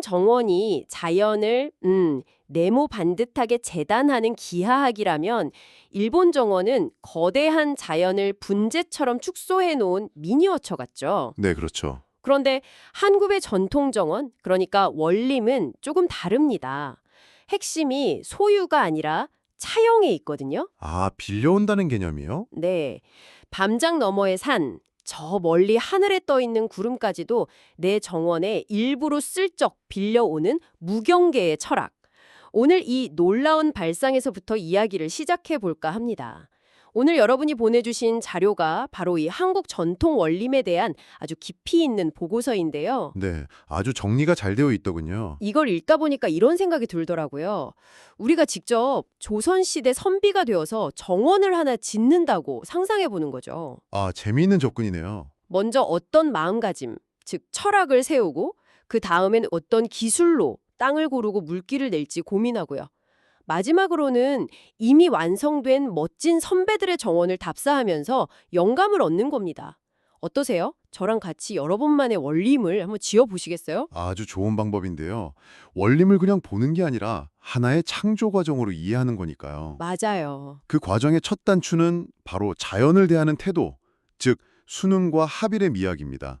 정원이 자연을 음, 네모 반듯하게 재단하는 기하학이라면 일본 정원은 거대한 자연을 분재처럼 축소해 놓은 미니어처 같죠. 네, 그렇죠. 그런데 한국의 전통 정원, 그러니까 원림은 조금 다릅니다. 핵심이 소유가 아니라 차용에 있거든요. 아, 빌려온다는 개념이요? 네. 밤장 너머의 산, 저 멀리 하늘에 떠 있는 구름까지도 내 정원에 일부러 슬쩍 빌려오는 무경계의 철학. 오늘 이 놀라운 발상에서부터 이야기를 시작해 볼까 합니다. 오늘 여러분이 보내주신 자료가 바로 이 한국 전통 원림에 대한 아주 깊이 있는 보고서인데요. 네, 아주 정리가 잘 되어 있더군요. 이걸 읽다 보니까 이런 생각이 들더라고요. 우리가 직접 조선시대 선비가 되어서 정원을 하나 짓는다고 상상해 보는 거죠. 아, 재미있는 접근이네요. 먼저 어떤 마음가짐, 즉 철학을 세우고 그 다음엔 어떤 기술로 땅을 고르고 물기를 낼지 고민하고요. 마지막으로는 이미 완성된 멋진 선배들의 정원을 답사하면서 영감을 얻는 겁니다. 어떠세요? 저랑 같이 여러분만의 원림을 한번 지어보시겠어요? 아주 좋은 방법인데요. 원림을 그냥 보는 게 아니라 하나의 창조 과정으로 이해하는 거니까요. 맞아요. 그 과정의 첫 단추는 바로 자연을 대하는 태도, 즉 수능과 합일의 미학입니다.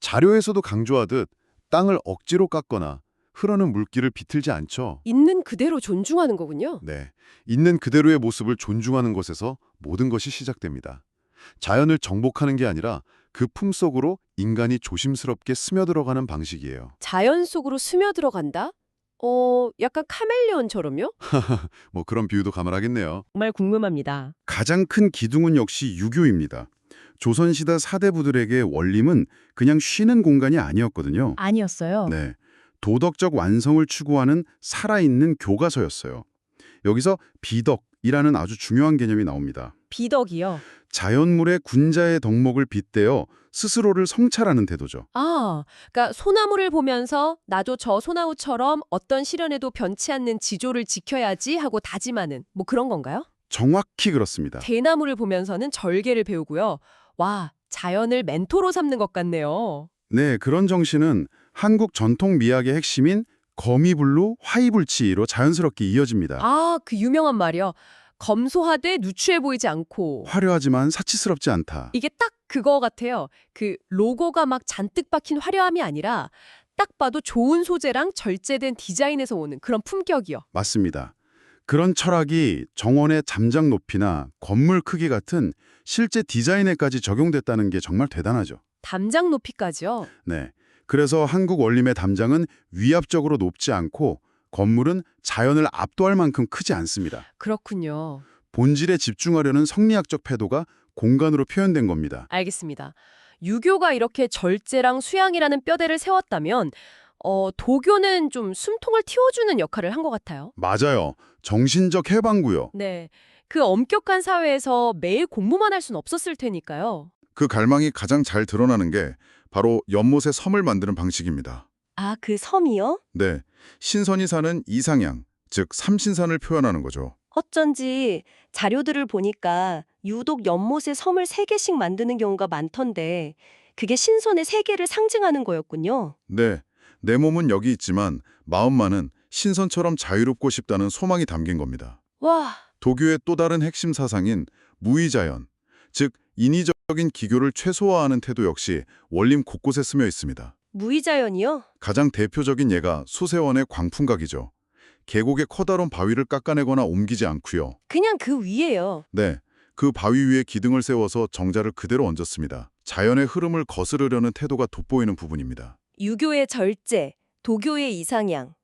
자료에서도 강조하듯 땅을 억지로 깎거나 흐르는 물기를 비틀지 않죠. 있는 그대로 존중하는 거군요. 네, 있는 그대로의 모습을 존중하는 것에서 모든 것이 시작됩니다. 자연을 정복하는 게 아니라 그 품속으로 인간이 조심스럽게 스며들어가는 방식이에요. 자연 속으로 스며들어간다? 어, 약간 카멜레온처럼요? 뭐 그런 비유도 가물하겠네요. 정말 궁금합니다. 가장 큰 기둥은 역시 유교입니다. 조선시대 사대부들에게 원림은 그냥 쉬는 공간이 아니었거든요. 아니었어요. 네, 도덕적 완성을 추구하는 살아있는 교과서였어요. 여기서 비덕이라는 아주 중요한 개념이 나옵니다. 비덕이요. 자연물의 군자의 덕목을 빗대어 스스로를 성찰하는 태도죠. 아, 그러니까 소나무를 보면서 나도 저 소나무처럼 어떤 시련에도 변치 않는 지조를 지켜야지 하고 다짐하는 뭐 그런 건가요? 정확히 그렇습니다. 대나무를 보면서는 절개를 배우고요. 와, 자연을 멘토로 삼는 것 같네요. 네, 그런 정신은 한국 전통 미학의 핵심인 거미불루 화이불치로 자연스럽게 이어집니다. 아, 그 유명한 말이요. 검소하되 누추해 보이지 않고 화려하지만 사치스럽지 않다. 이게 딱 그거 같아요. 그 로고가 막 잔뜩 박힌 화려함이 아니라 딱 봐도 좋은 소재랑 절제된 디자인에서 오는 그런 품격이요. 맞습니다. 그런 철학이 정원의 잠장 높이나 건물 크기 같은 실제 디자인에까지 적용됐다는 게 정말 대단하죠. 담장 높이까지요. 네. 그래서 한국 원림의 담장은 위압적으로 높지 않고 건물은 자연을 압도할 만큼 크지 않습니다. 그렇군요. 본질에 집중하려는 성리학적 패도가 공간으로 표현된 겁니다. 알겠습니다. 유교가 이렇게 절제랑 수양이라는 뼈대를 세웠다면 어, 도교는 좀 숨통을 틔워주는 역할을 한 것 같아요. 맞아요. 정신적 해방구요. 네. 그 엄격한 사회에서 매일 공부만 할 수는 없었을 테니까요. 그 갈망이 가장 잘 드러나는 게 바로 연못의 섬을 만드는 방식입니다. 아, 그 섬이요? 네, 신선이 사는 이상향, 즉 삼신산을 표현하는 거죠. 어쩐지 자료들을 보니까 유독 연못에 섬을 세개씩 만드는 경우가 많던데 그게 신선의 세계를 상징하는 거였군요. 네, 내 몸은 여기 있지만 마음만은 신선처럼 자유롭고 싶다는 소망이 담긴 겁니다. 와, 도교의 또 다른 핵심 사상인 무의자연, 즉 인위적인 기교를 최소화하는 태도 역시 원림 곳곳에 스며 있습니다. 무의자연이요? 가장 대표적인 예가 수세원의 광풍각이죠. 계곡의 커다란 바위를 깎아내거나 옮기지 않고요. 그냥 그 위에요. 네, 그 바위 위에 기둥을 세워서 정자를 그대로 얹었습니다. 자연의 흐름을 거스르려는 태도가 돋보이는 부분입니다. 유교의 절제, 도교의 이상향.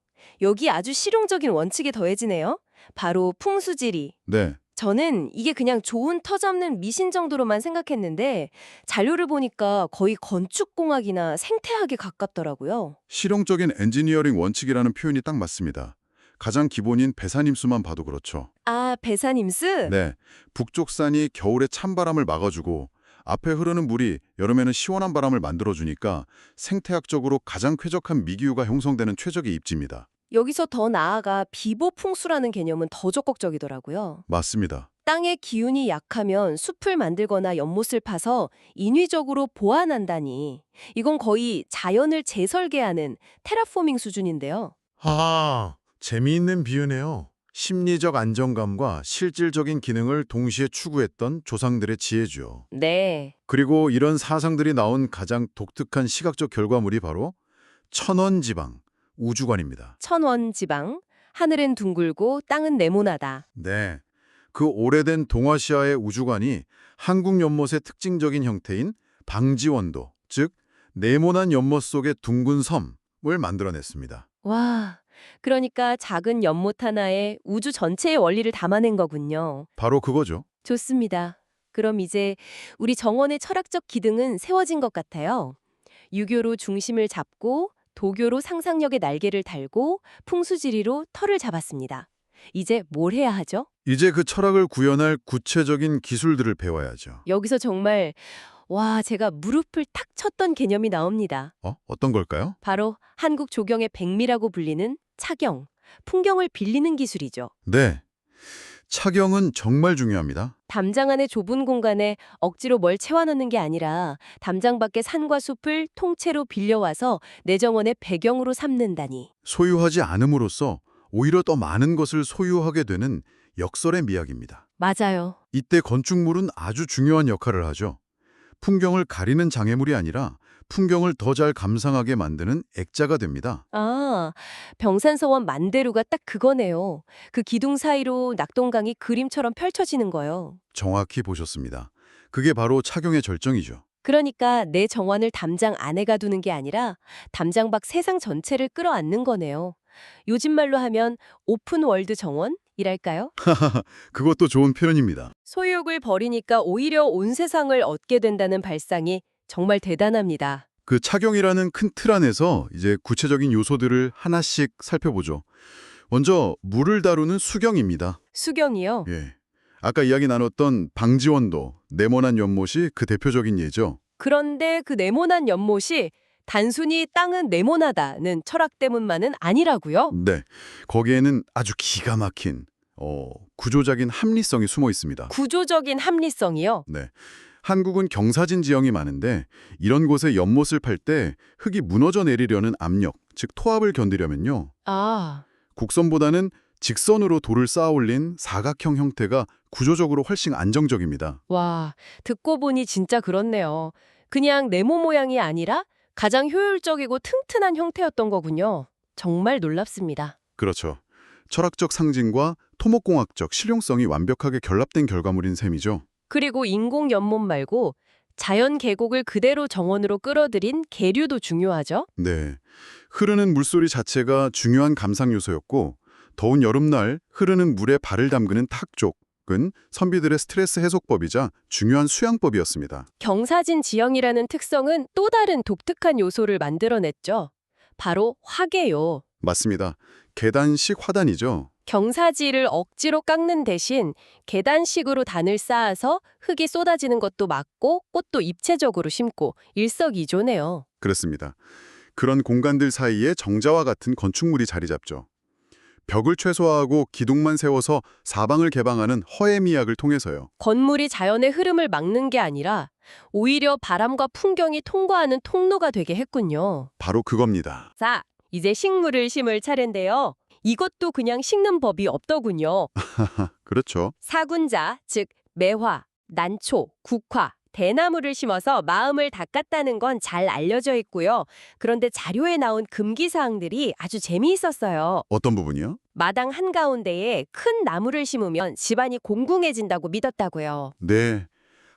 여기 아주 실용적인 원칙이 더해지네요. 바로 풍수지리. 네, 저는 이게 그냥 좋은 터 잡는 미신 정도로만 생각했는데 자료를 보니까 거의 건축공학이나 생태학에 가깝더라고요. 실용적인 엔지니어링 원칙이라는 표현이 딱 맞습니다. 가장 기본인 배산임수만 봐도 그렇죠. 아, 배산임수? 네, 북쪽 산이 겨울에 찬바람을 막아주고 앞에 흐르는 물이 여름에는 시원한 바람을 만들어주니까 생태학적으로 가장 쾌적한 미기후가 형성되는 최적의 입지입니다. 여기서 더 나아가 비보풍수라는 개념은 더 적극적이더라고요. 맞습니다. 땅의 기운이 약하면 숲을 만들거나 연못을 파서 인위적으로 보완한다니. 이건 거의 자연을 재설계하는 테라포밍 수준인데요. 아, 재미있는 비유네요. 심리적 안정감과 실질적인 기능을 동시에 추구했던 조상들의 지혜죠. 네. 그리고 이런 사상들이 나온 가장 독특한 시각적 결과물이 바로 천원지방, 우주관입니다. 천원 지방. 하늘은 둥글고 땅은 네모나다. 네. 그 오래된 동아시아의 우주관이 한국 연못의 특징적인 형태인 방지원도, 즉 네모난 연못 속의 둥근 섬을 만들어냈습니다. 와. 그러니까 작은 연못 하나에 우주 전체의 원리를 담아낸 거군요. 바로 그거죠. 좋습니다. 그럼 이제 우리 정원의 철학적 기둥은 세워진 것 같아요. 유교로 중심을 잡고 도교로 상상력의 날개를 달고 풍수지리로 털을 잡았습니다. 이제 뭘 해야 하죠? 이제 그 철학을 구현할 구체적인 기술들을 배워야죠. 여기서 정말 와, 제가 무릎을 탁 쳤던 개념이 나옵니다. 어? 어떤 걸까요? 바로 한국 조경의 백미라고 불리는 차경, 풍경을 빌리는 기술이죠. 네. 착용은 정말 중요합니다. 담장 안의 좁은 공간에 억지로 뭘 채워넣는 게 아니라 담장 밖의 산과 숲을 통째로 빌려와서 내 정원의 배경으로 삼는다니. 소유하지 않음으로써 오히려 더 많은 것을 소유하게 되는 역설의 미학입니다. 맞아요. 이때 건축물은 아주 중요한 역할을 하죠. 풍경을 가리는 장애물이 아니라 풍경을 더 잘 감상하게 만드는 액자가 됩니다. 아, 병산서원 만대루가 딱 그거네요. 그 기둥 사이로 낙동강이 그림처럼 펼쳐지는 거요. 정확히 보셨습니다. 그게 바로 착용의 절정이죠. 그러니까 내 정원을 담장 안에 가두는 게 아니라 담장 밖 세상 전체를 끌어안는 거네요. 요즘 말로 하면 오픈 월드 정원이랄까요? 그것도 좋은 표현입니다. 소유욕을 버리니까 오히려 온 세상을 얻게 된다는 발상이 정말 대단합니다. 그 착용이라는 큰 틀 안에서 이제 구체적인 요소들을 하나씩 살펴보죠. 먼저 물을 다루는 수경입니다. 수경이요. 예. 아까 이야기 나눴던 방지원도, 네모난 연못이 그 대표적인 예죠. 그런데 그 네모난 연못이 단순히 땅은 네모나다는 철학 때문만은 아니라고요. 네. 거기에는 아주 기가 막힌 어, 구조적인 합리성이 숨어 있습니다. 구조적인 합리성이요. 네. 한국은 경사진 지형이 많은데 이런 곳에 연못을 팔 때 흙이 무너져 내리려는 압력, 즉 토합을 견디려면요. 아, 곡선보다는 직선으로 돌을 쌓아 올린 사각형 형태가 구조적으로 훨씬 안정적입니다. 와, 듣고 보니 진짜 그렇네요. 그냥 네모 모양이 아니라 가장 효율적이고 튼튼한 형태였던 거군요. 정말 놀랍습니다. 그렇죠. 철학적 상징과 토목공학적 실용성이 완벽하게 결합된 결과물인 셈이죠. 그리고 인공 연못 말고 자연 계곡을 그대로 정원으로 끌어들인 계류도 중요하죠. 네. 흐르는 물소리 자체가 중요한 감상 요소였고 더운 여름날 흐르는 물에 발을 담그는 탁족은 선비들의 스트레스 해소법이자 중요한 수양법이었습니다. 경사진 지형이라는 특성은 또 다른 독특한 요소를 만들어냈죠. 바로 화계요. 맞습니다. 계단식 화단이죠. 경사지를 억지로 깎는 대신 계단식으로 단을 쌓아서 흙이 쏟아지는 것도 막고 꽃도 입체적으로 심고 일석이조네요. 그렇습니다. 그런 공간들 사이에 정자와 같은 건축물이 자리 잡죠. 벽을 최소화하고 기둥만 세워서 사방을 개방하는 허의 미학을 통해서요. 건물이 자연의 흐름을 막는 게 아니라 오히려 바람과 풍경이 통과하는 통로가 되게 했군요. 바로 그겁니다. 자, 이제 식물을 심을 차례인데요. 이것도 그냥 심는 법이 없더군요. 그렇죠. 사군자, 즉 매화, 난초, 국화, 대나무를 심어서 마음을 닦았다는 건 잘 알려져 있고요. 그런데 자료에 나온 금기 사항들이 아주 재미있었어요. 어떤 부분이요? 마당 한가운데에 큰 나무를 심으면 집안이 공궁해진다고 믿었다고요. 네.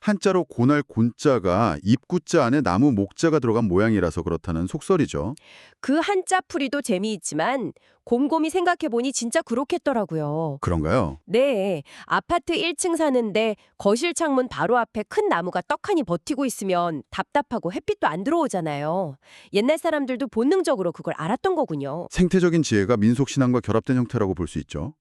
한자로 고날 곤자가 입구자 안에 나무 목자가 들어간 모양이라서 그렇다는 속설이죠. 그 한자 풀이도 재미있지만 곰곰이 생각해보니 진짜 그렇겠더라고요. 그런가요? 네, 아파트 1층 사는데 거실 창문 바로 앞에 큰 나무가 떡하니 버티고 있으면 답답하고 햇빛도 안 들어오잖아요. 옛날 사람들도 본능적으로 그걸 알았던 거군요. 생태적인 지혜가 민속신앙과 결합된 형태라고 볼 수 있죠.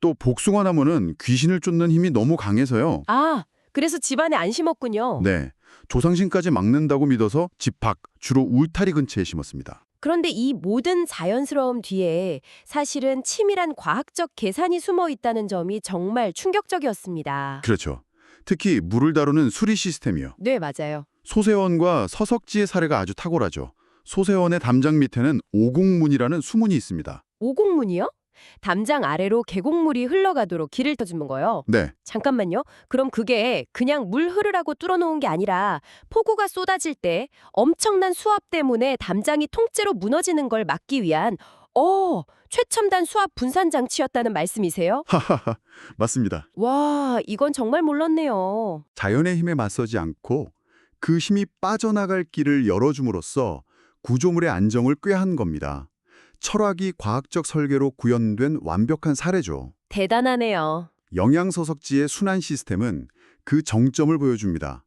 또 복숭아 나무는 귀신을 쫓는 힘이 너무 강해서요. 아, 그래서 집안에 안 심었군요. 네. 조상신까지 막는다고 믿어서 집 밖, 주로 울타리 근처에 심었습니다. 그런데 이 모든 자연스러움 뒤에 사실은 치밀한 과학적 계산이 숨어 있다는 점이 정말 충격적이었습니다. 그렇죠. 특히 물을 다루는 수리 시스템이요. 네, 맞아요. 소세원과 서석지의 사례가 아주 탁월하죠. 소세원의 담장 밑에는 오공문이라는 수문이 있습니다. 오곡문이요? 담장 아래로 계곡물이 흘러가도록 길을 떠주는 거요. 네, 잠깐만요. 그럼 그게 그냥 물 흐르라고 뚫어놓은 게 아니라 폭우가 쏟아질 때 엄청난 수압 때문에 담장이 통째로 무너지는 걸 막기 위한 어 최첨단 수압 분산 장치였다는 말씀이세요? 하하하, 맞습니다. 와 이건 정말 몰랐네요. 자연의 힘에 맞서지 않고 그 힘이 빠져나갈 길을 열어줌으로써 구조물의 안정을 꾀한 겁니다. 철학이 과학적 설계로 구현된 완벽한 사례죠. 대단하네요. 영양서석지의 순환 시스템은 그 정점을 보여줍니다.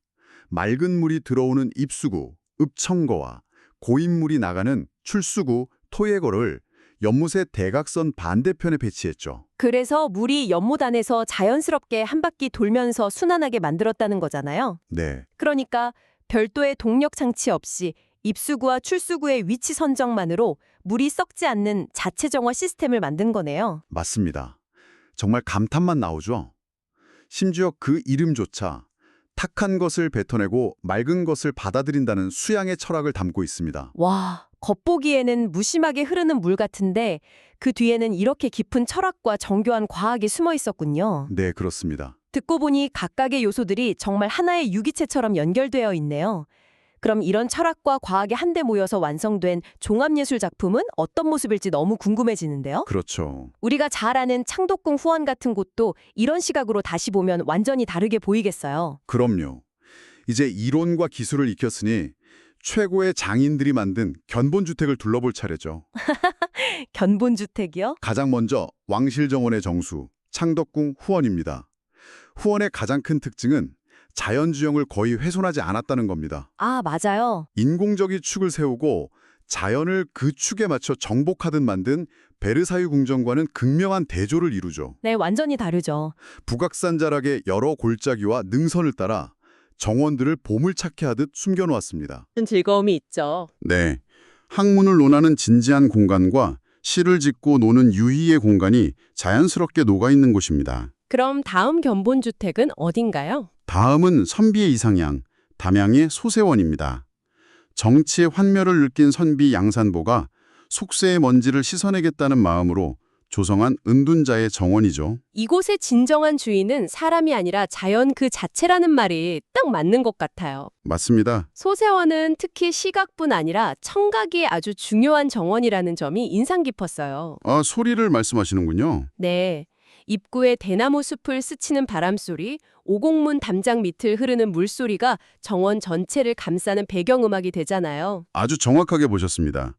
맑은 물이 들어오는 입수구, 읍청거와 고인 물이 나가는 출수구, 토예거를 연못의 대각선 반대편에 배치했죠. 그래서 물이 연못 안에서 자연스럽게 한 바퀴 돌면서 순환하게 만들었다는 거잖아요. 네, 그러니까 별도의 동력 장치 없이 입수구와 출수구의 위치 선정만으로 물이 썩지 않는 자체 정화 시스템을 만든 거네요. 맞습니다. 정말 감탄만 나오죠. 심지어 그 이름조차 탁한 것을 뱉어내고 맑은 것을 받아들인다는 수양의 철학을 담고 있습니다. 와, 겉보기에는 무심하게 흐르는 물 같은데 그 뒤에는 이렇게 깊은 철학과 정교한 과학이 숨어 있었군요. 네, 그렇습니다. 듣고 보니 각각의 요소들이 정말 하나의 유기체처럼 연결되어 있네요. 그럼 이런 철학과 과학이 한데 모여서 완성된 종합예술 작품은 어떤 모습일지 너무 궁금해지는데요. 그렇죠. 우리가 잘 아는 창덕궁 후원 같은 곳도 이런 시각으로 다시 보면 완전히 다르게 보이겠어요. 그럼요. 이제 이론과 기술을 익혔으니 최고의 장인들이 만든 견본주택을 둘러볼 차례죠. 견본주택이요? 가장 먼저 왕실정원의 정수, 창덕궁 후원입니다. 후원의 가장 큰 특징은 자연주형을 거의 훼손하지 않았다는 겁니다. 아, 맞아요. 인공적인 축을 세우고 자연을 그 축에 맞춰 정복하듯 만든 베르사유 궁전과는 극명한 대조를 이루죠. 네, 완전히 다르죠. 북악산 자락의 여러 골짜기와 능선을 따라 정원들을 보물찾기 하듯 숨겨놓았습니다. 즐거움이 있죠. 네. 학문을 논하는 진지한 공간과 시를 짓고 노는 유희의 공간이 자연스럽게 녹아있는 곳입니다. 그럼 다음 견본주택은 어딘가요? 다음은 선비의 이상향, 담양의 소세원입니다. 정치의 환멸을 느낀 선비 양산보가 속세의 먼지를 씻어내겠다는 마음으로 조성한 은둔자의 정원이죠. 이곳의 진정한 주인은 사람이 아니라 자연 그 자체라는 말이 딱 맞는 것 같아요. 맞습니다. 소세원은 특히 시각뿐 아니라 청각이 아주 중요한 정원이라는 점이 인상 깊었어요. 아, 소리를 말씀하시는군요. 네. 입구에 대나무 숲을 스치는 바람소리, 오곡문 담장 밑을 흐르는 물소리가 정원 전체를 감싸는 배경음악이 되잖아요. 아주 정확하게 보셨습니다.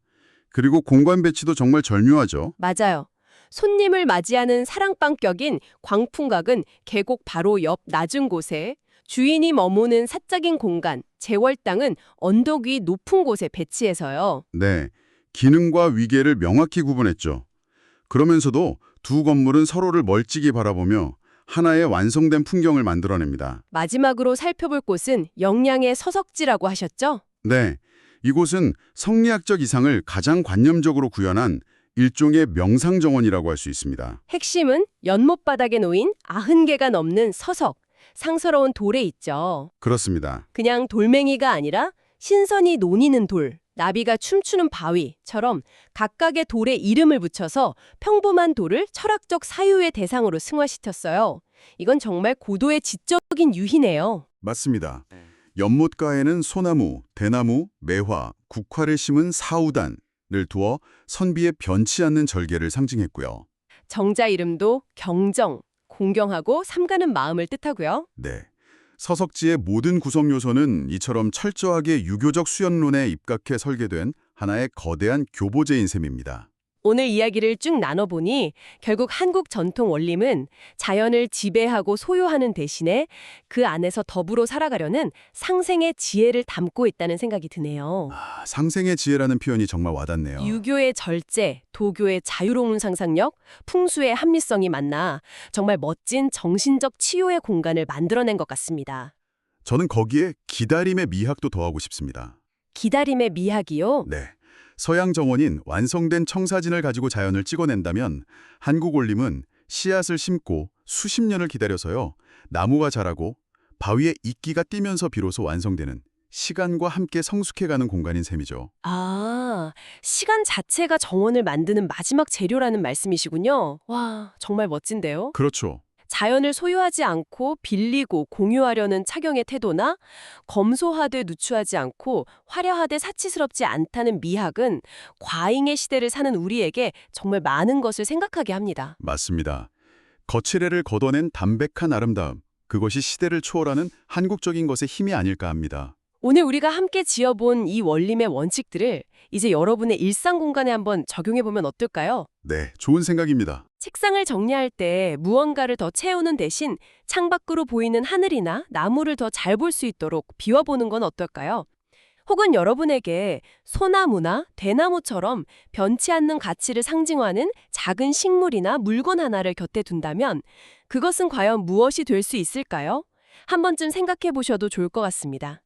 그리고 공간 배치도 정말 절묘하죠. 맞아요. 손님을 맞이하는 사랑방격인 광풍각은 계곡 바로 옆 낮은 곳에 주인이 머무는 사적인 공간, 제월당은 언덕 위 높은 곳에 배치해서요. 네. 기능과 위계를 명확히 구분했죠. 그러면서도 두 건물은 서로를 멀찍이 바라보며 하나의 완성된 풍경을 만들어냅니다. 마지막으로 살펴볼 곳은 영양의 서석지라고 하셨죠? 네. 이곳은 성리학적 이상을 가장 관념적으로 구현한 일종의 명상정원이라고 할 수 있습니다. 핵심은 연못 바닥에 놓인 90개가 넘는 서석, 상스러운 돌에 있죠. 그렇습니다. 그냥 돌멩이가 아니라 신선이 논이는 돌, 나비가 춤추는 바위처럼 각각의 돌에 이름을 붙여서 평범한 돌을 철학적 사유의 대상으로 승화시켰어요. 이건 정말 고도의 지적인 유희네요. 맞습니다. 연못가에는 소나무, 대나무, 매화, 국화를 심은 사우단을 두어 선비의 변치 않는 절개를 상징했고요. 정자 이름도 경정, 공경하고 삼가는 마음을 뜻하고요. 네. 서석지의 모든 구성 요소는 이처럼 철저하게 유교적 수연론에 입각해 설계된 하나의 거대한 교보제인 셈입니다. 오늘 이야기를 쭉 나눠보니 결국 한국 전통 원림은 자연을 지배하고 소유하는 대신에 그 안에서 더불어 살아가려는 상생의 지혜를 담고 있다는 생각이 드네요. 아, 상생의 지혜라는 표현이 정말 와닿네요. 유교의 절제, 도교의 자유로운 상상력, 풍수의 합리성이 만나 정말 멋진 정신적 치유의 공간을 만들어낸 것 같습니다. 저는 거기에 기다림의 미학도 더하고 싶습니다. 기다림의 미학이요? 네. 서양 정원인 완성된 청사진을 가지고 자연을 찍어낸다면 한국 올림은 씨앗을 심고 수십 년을 기다려서요. 나무가 자라고 바위에 이끼가 띄면서 비로소 완성되는 시간과 함께 성숙해가는 공간인 셈이죠. 아, 시간 자체가 정원을 만드는 마지막 재료라는 말씀이시군요. 와, 정말 멋진데요? 그렇죠. 자연을 소유하지 않고 빌리고 공유하려는 차경의 태도나 검소하되 누추하지 않고 화려하되 사치스럽지 않다는 미학은 과잉의 시대를 사는 우리에게 정말 많은 것을 생각하게 합니다. 맞습니다. 거칠애를 걷어낸 담백한 아름다움. 그것이 시대를 초월하는 한국적인 것의 힘이 아닐까 합니다. 오늘 우리가 함께 지어본 이 원림의 원칙들을 이제 여러분의 일상 공간에 한번 적용해보면 어떨까요? 네, 좋은 생각입니다. 책상을 정리할 때 무언가를 더 채우는 대신 창밖으로 보이는 하늘이나 나무를 더 잘 볼 수 있도록 비워보는 건 어떨까요? 혹은 여러분에게 소나무나 대나무처럼 변치 않는 가치를 상징하는 작은 식물이나 물건 하나를 곁에 둔다면 그것은 과연 무엇이 될 수 있을까요? 한 번쯤 생각해 보셔도 좋을 것 같습니다.